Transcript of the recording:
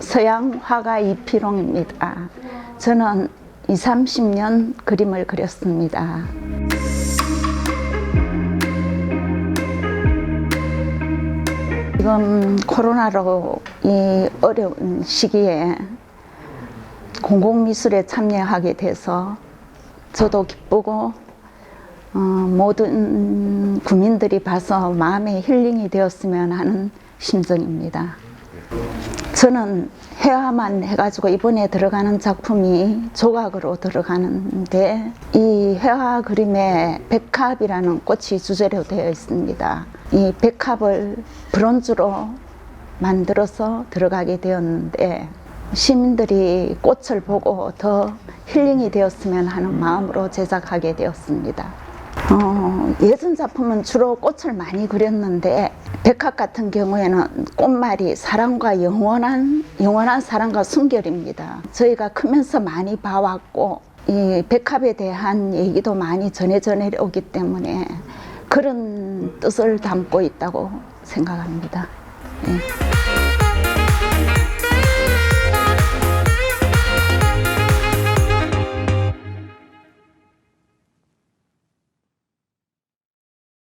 서양 화가 이피롱입니다. 저는 2, 30년 그림을 그렸습니다. 지금 코로나로 이 어려운 시기에 공공미술에 참여하게 돼서 저도 기쁘고 어, 모든 국민들이 봐서 마음의 힐링이 되었으면 하는 심정입니다. 저는 회화만 해가지고 이번에 들어가는 작품이 조각으로 들어가는데 이 회화 그림에 백합이라는 꽃이 주제로 되어 있습니다. 이 백합을 브론즈로 만들어서 들어가게 되었는데 시민들이 꽃을 보고 더 힐링이 되었으면 하는 마음으로 제작하게 되었습니다. 어, 예전 작품은 주로 꽃을 많이 그렸는데 백합 같은 경우에는 꽃말이 사랑과 영원한 영원한 사랑과 순결입니다. 저희가 크면서 많이 봐왔고 이 백합에 대한 얘기도 많이 전해져 내려오기 때문에 그런 뜻을 담고 있다고 생각합니다. 예.